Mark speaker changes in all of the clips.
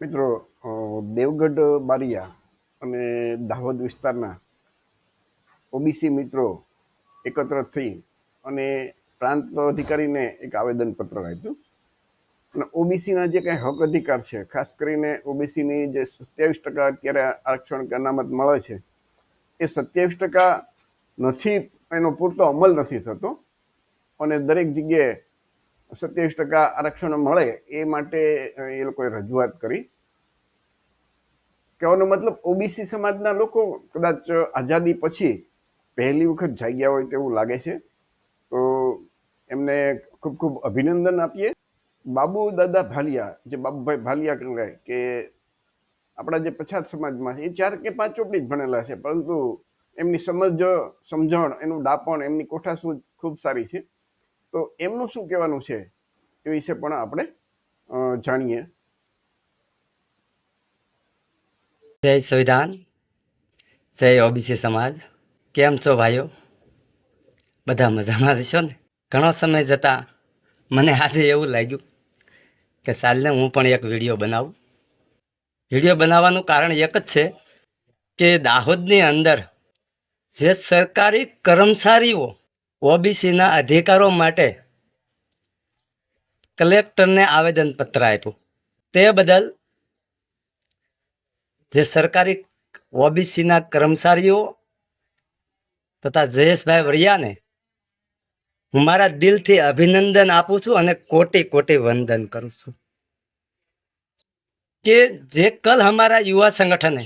Speaker 1: મિત્રો દેવગઢ, બારિયા અને દાહોદ વિસ્તારના ઓબીસી મિત્રો એકત્ર થઈ અને પ્રાંત અધિકારીને એક આવેદનપત્ર આપ્યું અને ઓબીસીના જે કંઈ હક અધિકાર છે, ખાસ કરીને ઓબીસીની જે સત્યાવીસ ટકા અત્યારે આરક્ષણ અનામત મળે છે, એ સત્યાવીસ ટકા નથી, એનો પૂરતો અમલ નથી થતો. અને દરેક જગ્યાએ સત્યાવીસ ટકા આરક્ષણ મળે એ માટે એ લોકોએ રજૂઆત કરી. કહેવાનો મતલબ, ઓબીસી સમાજના લોકો કદાચ આઝાદી પછી પહેલી વખત જાગ્યા હોય તેવું લાગે છે. તો એમને ખૂબ ખૂબ અભિનંદન આપીએ. બાબુ દાદા ભાલિયા, જે બાબુભાઈ ભાલિયા કહેવાય કે આપણા જે પછાત સમાજમાં એ ચાર કે પાંચ ચોપડી જ ભણેલા છે, પરંતુ એમની સમજ, સમજણ, એનું ડાપણ, એમની કોઠાસૂઝ ખૂબ સારી છે. તો એમનું શું કહેવાનું છે? એ વિશે પણ આપણે જાણીએ.
Speaker 2: જય સંવિધાન, જય ઓબીસી સમાજ. કેમ છો ભાઈઓ? બધા મજામાં છો ને? ઘણો સમય જતાં મને આજે એવું લાગ્યું કે સાલને હું પણ એક વીડિયો બનાવું. વીડિયો બનાવવાનું કારણ એક જ છે કે દાહોદની અંદર જે સરકારી કર્મચારીઓ ઓબીસીના અધિકારો માટે કલેક્ટરને આવેદનપત્ર આપ્યું. તે બદલ જે સરકારી ઓબીસીના કર્મચારીઓ તથા જયેશભાઈ વરિયાને હું મારા દિલથી અભિનંદન આપું છું અને કોટી કોટી વંદન કરું છું. કે જે કલ અમારા યુવા સંગઠને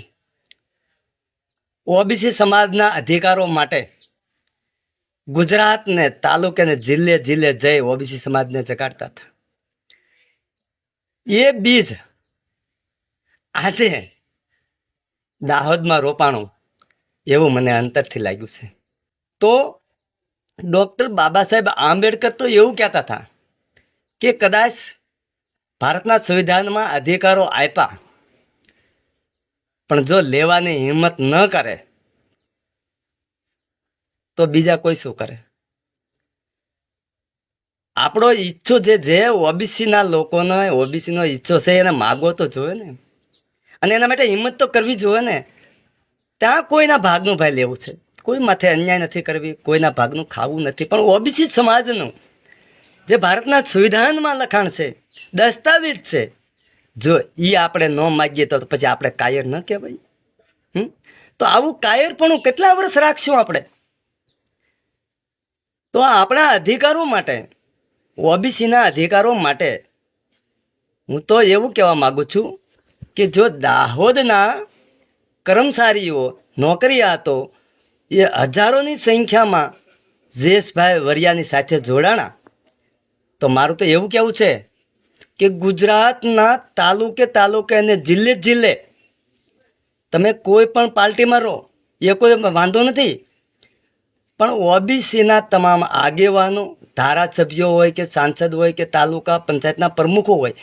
Speaker 2: ઓબીસી સમાજના અધિકારો માટે ગુજરાતને તાલુકે ને જિલ્લે જિલ્લે જઈ ઓબીસી સમાજને જગાડતા હતા. એ બીજ આજે દાહોદમાં રોપાણું એવું મને અંતરથી લાગ્યું છે. તો ડૉક્ટર બાબા સાહેબ આંબેડકર તો એવું કહેતા હતા કે કદાચ ભારતના સંવિધાનમાં અધિકારો આપ્યા, પણ જો લેવાની હિંમત ન કરે તો બીજા કોઈ શું કરે? આપણો ઈચ્છો જે જે ઓબીસીના લોકોનો, ઓબીસીનો ઈચ્છો છે, એને માગવો તો જોઈએ ને. અને એના માટે હિંમત તો કરવી જોઈએ ને. ત્યાં કોઈના ભાગનું ભાઈ લેવું છે. કોઈ માથે અન્યાય નથી કરવી, કોઈના ભાગનું ખાવું નથી. પણ ઓબીસી સમાજનું, જે ભારતના સંવિધાનમાં લખાણ છે, દસ્તાવેજ છે, જો એ આપણે ન માગીએ તો પછી આપણે કાયર ન કહેવાય. તો આવું કાયરપણું કેટલા વર્ષ રાખશું આપણે? તો આપણા અધિકારો માટે, ઓબીસીના અધિકારો માટે, હું તો એવું કહેવા માગું છું કે જો દાહોદના કર્મચારીઓ, નોકરીયાતો એ હજારોની સંખ્યામાં જયેશભાઈ વરિયાની સાથે જોડાણા. તો મારું તો એવું કહેવું છે કે ગુજરાતના તાલુકે તાલુકે અને જિલ્લે જિલ્લે તમે કોઈ પણ પાર્ટીમાં રહો, એ કોઈ વાંધો નથી. પણ ઓબીસીના તમામ આગેવાનો, ધારાસભ્યો હોય કે સાંસદ હોય કે તાલુકા પંચાયતના પ્રમુખો હોય,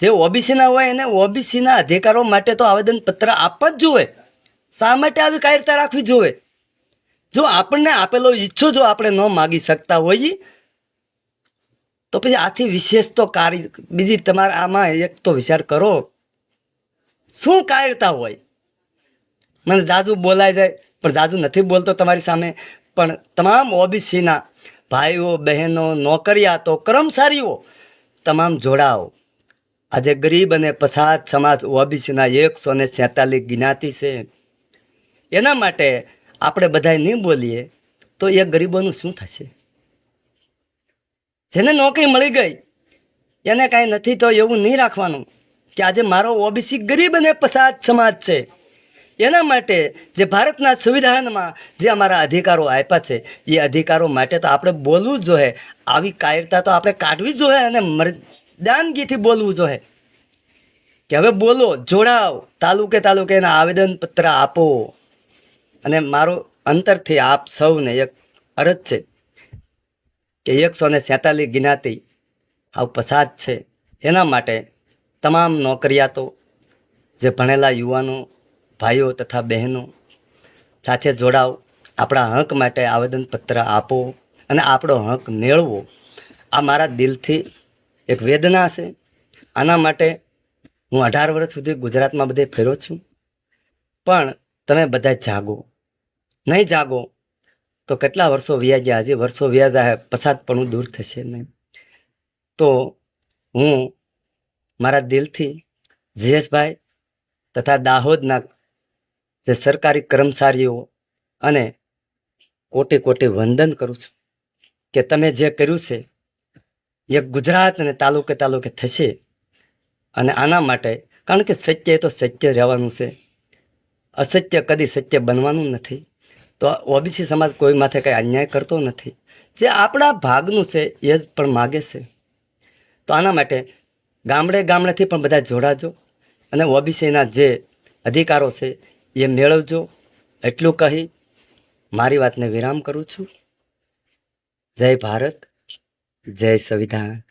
Speaker 2: જે ઓબીસીના હોય એને ઓબીસીના અધિકારો માટે તો આવેદનપત્ર આપવા જ જોવે શા માટે આવી કાયરતા રાખવી જોઈએ જો આપણને આપેલો ઈચ્છો જો આપણે ન માગી શકતા હોઈએ, તો પછી આથી વિશેષ તો કાર્ય બીજી તમારે આમાં એક તો વિચાર કરો. શું કાયરતા હોય? મને જાજુ બોલાય જાય, પણ જાજુ નથી બોલતો તમારી સામે. પણ તમામ ઓબીસીના ભાઈઓ, બહેનો નોકરિયાતો કર્મચારીઓ, તમામ જોડાઓ. આજે ગરીબ અને પછાત સમાજ ઓબીસીના એકસો ને સેતાલીસ જ્ઞાતિ છે. એના માટે આપણે બધાય નહીં બોલીએ તો એ ગરીબોનું શું થશે? જેને નોકરી મળી ગઈ, એને કાંઈ નથી તો એવું નહીં રાખવાનું કે આજે મારો ઓબીસી ગરીબ અને પછાત સમાજ છે. એના માટે જે ભારતના સંવિધાનમાં જે અમારા અધિકારો આપ્યા છે, એ અધિકારો માટે તો આપણે બોલવું જ જોઈએ. આવી કાયરતા તો આપણે કાઢવી જ જોઈએ અને મરદાનગીથી બોલવું જોઈએ. કે હવે બોલો જોડાવ તાલુકે તાલુકે એના આવેદનપત્ર આપો. અને મારો અંતરથી આપ સૌને એક અરજ છે કે એકસો ને સેતાલીસ જ્ઞાતિ આવ પસાદ છે. એના માટે તમામ નોકરિયાતો, જે ભણેલા યુવાનો ભાઈઓ તથા બહેનો સાથે જોડાવ આપણા હક માટે આવેદનપત્ર આપો અને આપણો હક મેળવો. આ મારા દિલથી એક વેદના છે. આના માટે હું અઢાર વર્ષ સુધી ગુજરાતમાં બધે ફેરો છું. પણ તમે બધા જાગો. નહીં જાગો તો કેટલા વર્ષો વ્યા આજે વર્ષો વ્યા પસાદ પણ દૂર થશે નહીં. તો હું મારા દિલથી જયેશભાઈ તથા દાહોદના જે સરકારી કર્મચારીઓ અને કોટી કોટી વંદન કરું છું કે તમે જે કર્યું છે, એ ગુજરાત અને તાલુકે તાલુકે થશે અને આના માટે, કારણ કે સત્ય એ તો સત્ય રહેવાનું છે, અસત્ય કદી સત્ય બનવાનું નથી. તો ઓબીસી સમાજ કોઈ માથે કંઈ અન્યાય કરતો નથી. જે આપણા ભાગનું છે, એ જ પણ માગે છે. તો આના માટે ગામડે ગામડેથી પણ બધા જોડાજો અને ઓબીસીના જે અધિકારો છે એ મેળવજો. એટલું કહી મારી વાતને વિરામ કરું છું. જય ભારત જય સંવિધાન.